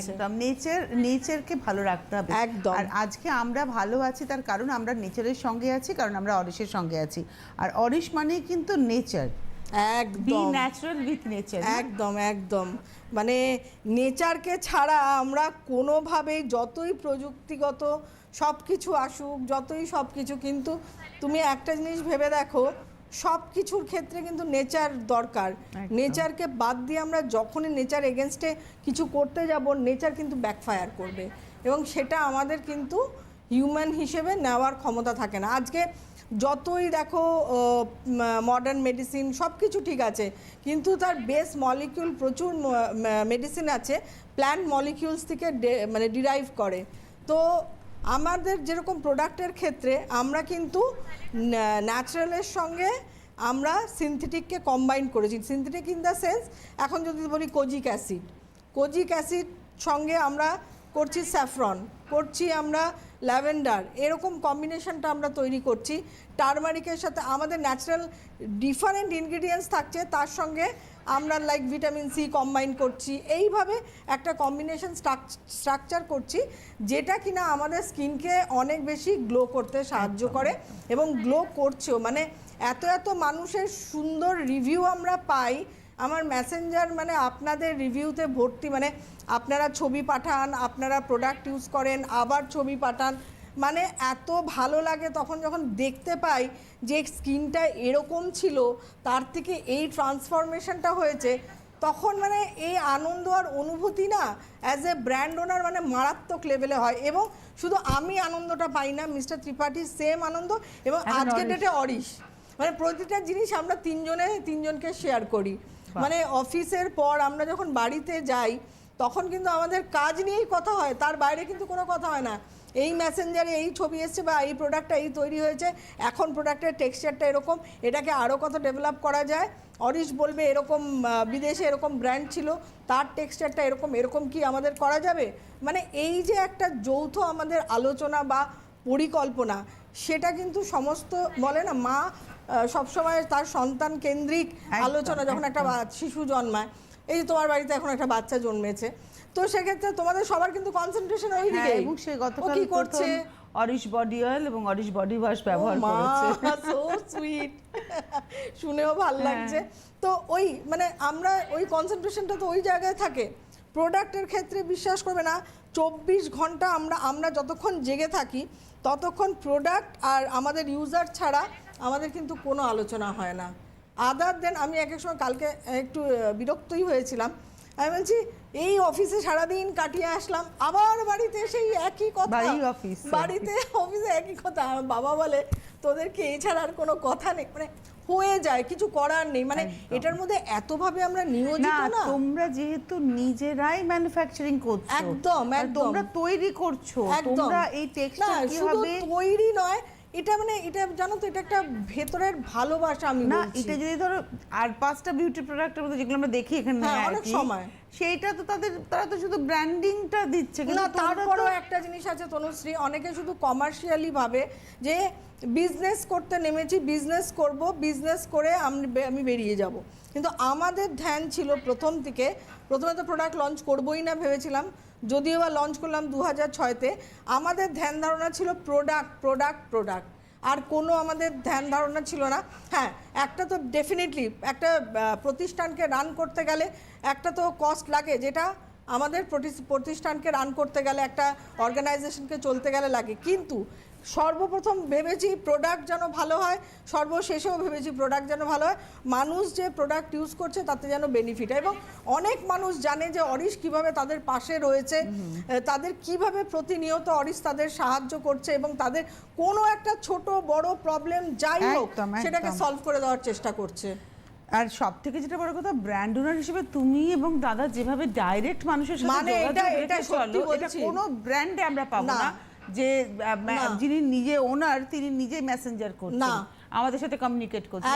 একদম নেচার নেচারকে ভালো রাখতে হবে। একদম। আর আজকে আমরা ভালো আছি তার কারণ আমরা নেচারের সঙ্গে আছি কারণ আমরা অরিশের সঙ্গে আছি। আর অরিশ মানেই কিন্তু নেচার একদম। ন্যাচারাল উইথ নেচার একদম একদম। মানে নেচারকে ছাড়া আমরা কোনোভাবেই যতই প্রযুক্তিগত সব কিছু আসুক যতই সব কিছু কিন্তু তুমি একটা জিনিস ভেবে দেখো সব কিছুর ক্ষেত্রে কিন্তু নেচার দরকার। নেচারকে বাদ দিয়ে আমরা যখনই নেচার এগেনস্টে কিছু করতে যাব নেচার কিন্তু ব্যাকফায়ার করবে। এবং সেটা আমাদের কিন্তু হিউম্যান হিসেবে নেওয়ার ক্ষমতা থাকে না। আজকে যতই দেখো মডার্ন মেডিসিন সব কিছু ঠিক আছে কিন্তু তার বেস মলিকিউল প্রচুর মেডিসিন আছে প্ল্যান্ট মলিকিউলস থেকে মানে ডিরাইভ করে। তো আমাদের যেরকম প্রোডাক্টের ক্ষেত্রে আমরা কিন্তু ন্যাচারালের সঙ্গে আমরা সিনথেটিককে কম্বাইন করেছি। সিনথেটিক ইন দ্য সেন্স এখন যদি বলি কোজিক অ্যাসিড। কোজিক অ্যাসিড সঙ্গে আমরা করছি স্যাফরন, করছি আমরা ল্যাভেন্ডার এরকম কম্বিনেশনটা আমরা তৈরি করছি। টারমারিকের সাথে আমাদের ন্যাচারাল ডিফারেন্ট ইনগ্রিডিয়েন্টস থাকছে তার সঙ্গে আমরা লাইক ভিটামিন সি কম্বাইন করছি। এইভাবে একটা কম্বিনেশন স্ট্রাকচার করছি যেটা কিনা আমাদের স্কিনকে অনেক বেশি গ্লো করতে সাহায্য করে এবং গ্লো করছেও। মানে এত এত মানুষের সুন্দর রিভিউ আমরা পাই আমার মেসেঞ্জার মানে আপনাদের রিভিউতে ভর্তি মানে আপনারা ছবি পাঠান আপনারা প্রোডাক্ট ইউজ করেন আবার ছবি পাঠান মানে এত ভালো লাগে তখন যখন দেখতে পাই যে স্কিনটা এরকম ছিল তার থেকে এই ট্রান্সফরমেশনটা হয়েছে তখন মানে এই আনন্দ আর অনুভূতি না অ্যাজ এ ব্র্যান্ড ওনার মানে মারাত্মক লেভেলে হয় এবং শুধু আমি আনন্দটা পাই না মিস্টার ত্রিপাঠী সেম আনন্দ এবং আজকের। ডেটে অরিশ মানে প্রতিটা জিনিস আমরা তিনজনে তিনজনকে শেয়ার করি মানে অফিসের পর আমরা যখন বাড়িতে যাই, তখন কিন্তু আমাদের কাজ নিয়েই কথা হয়, তার বাইরে কিন্তু কোনো কথা হয় না। এই ম্যাসেঞ্জারে এই ছবি এসছে বা এই প্রোডাক্টটা এই তৈরি হয়েছে, এখন প্রোডাক্টের টেক্সচারটা এরকম, এটাকে আরও কত ডেভেলপ করা যায়? অরিশ বলবে এরকম বিদেশে এরকম ব্র্যান্ড ছিল, তার টেক্সচারটা এরকম এরকম কি আমাদের করা যাবে? মানে এই যে একটা যৌথ আমাদের আলোচনা বা পরিকল্পনা, সেটা কিন্তু সমস্ত বলে না, মা সবসময় তার সন্তান কেন্দ্রিক আলোচনা যখন একটা শিশু জন্মায় এই যে তোমার বাড়িতে এখন একটা বাচ্চা জন্মেছে তো সেক্ষেত্রে তোমাদের সবার কিন্তু কনসেন্ট্রেশন ওই দিকে হ্যাঁ এবং সে গতকাল কি করছে? অরিশ বডি অয়েল এবং অরিশ বডি ওয়াশ ব্যবহার করেছে। সো সুইট শুনেও ভালো হ্যাঁ। লাগছে। তো ওই মানে আমরা ওই কনসেন্ট্রেশনটা তো ওই জায়গায় থাকে। প্রোডাক্টের ক্ষেত্রে বিশ্বাস করবে না চব্বিশ ঘণ্টা আমরা আমরা যতক্ষণ জেগে থাকি ততক্ষণ প্রোডাক্ট আর আমাদের ইউজার ছাড়া আমাদের কিন্তু কোনো আলোচনা হয় না। আদার দেন আমি এক এক সময় কালকে একটু বিরক্তই হয়েছিলাম। আমি বলছি এই অফিসে সারাদিন কাটিয়ে আসলাম আবার বাড়িতে সেই একই কথা। অফিস, বাড়িতে অফিসে একই কথা। আমার বাবা বলে তোদেরকে এছাড়া আর কোনো কথা নেই। মানে হয়ে যায় কিছু করার নেই। মানে এটার মধ্যে এতভাবে আমরা নিয়োজিত না তোমরা যেহেতু নিজেরাই ম্যানুফ্যাকচারিং করছ একদম, একদম। তোমরা তৈরি করছ একদম। তোমরা এই শুধু কীভাবে তৈরি নয় এটা মানে এটা জানো তো এটা একটা ভেতরের ভালোবাসা আমি না এটা যদি ধরো আর পাঁচটা বিউটি প্রোডাক্টের মধ্যে যেগুলো আমরা দেখি এখানে হ্যাঁ, অনেক সময়। সেইটা তো তাদের তারা তো শুধু ব্র্যান্ডিংটা দিচ্ছে কিন্তু না তারপরেও একটা জিনিস আছে তনুশ্রী অনেকে শুধু কমার্শিয়ালি ভাবে যে বিজনেস করতে নেমেছি বিজনেস করব বিজনেস করে আমি আমি বেরিয়ে যাব। কিন্তু আমাদের ধ্যান ছিল প্রথম থেকে প্রথমে তো প্রোডাক্ট লঞ্চ করবোই না ভেবেছিলাম যদিও বা লঞ্চ করলাম দু হাজার ছয়তে আমাদের ধ্যান ধারণা ছিল প্রোডাক্ট প্রোডাক্ট প্রোডাক্ট আর কোনো আমাদের ধ্যান ধারণা ছিল না। হ্যাঁ একটা তো ডেফিনেটলি একটা প্রতিষ্ঠানকে রান করতে গেলে একটা তো কস্ট লাগে, যেটা আমাদের প্রতিষ্ঠানকে রান করতে গেলে, একটা অর্গানাইজেশনকে চলতে গেলে লাগে। কিন্তু সর্বপ্রথম ভেবেছি প্রোডাক্ট যেন ভালো হয় সর্বশেষেও ভেবেছি প্রোডাক্ট যেন ভালো হয় মানুষ যে প্রোডাক্ট ইউজ করছে তাতে যেন বেনিফিট হয় এবং অনেক মানুষ জানে যে অরিশ কীভাবে তাদের পাশে রয়েছে তাদের কীভাবে প্রতিনিয়ত অরিশ তাদের সাহায্য করছে এবং তাদের কোনো একটা ছোট বড় প্রবলেম যাই হোক। সেটাকে সলভ করে দেওয়ার চেষ্টা করছে আর সব থেকে যেটা বড় কথা ব্র্যান্ড ওনার হিসেবে তুমি এবং দাদা যেভাবে ডাইরেক্ট মানুষের সাথে মানে যোগাযোগ এটা- রেখে এটা সত্যি চলো, এটা বলছি। কোনো ব্র্যান্ডে আমরা পাবো না। যে যিনি নিজে ওনার তিনি নিজে মেসেঞ্জার করছেন। আমাদের সাথে কমিউনিকেট করছেন।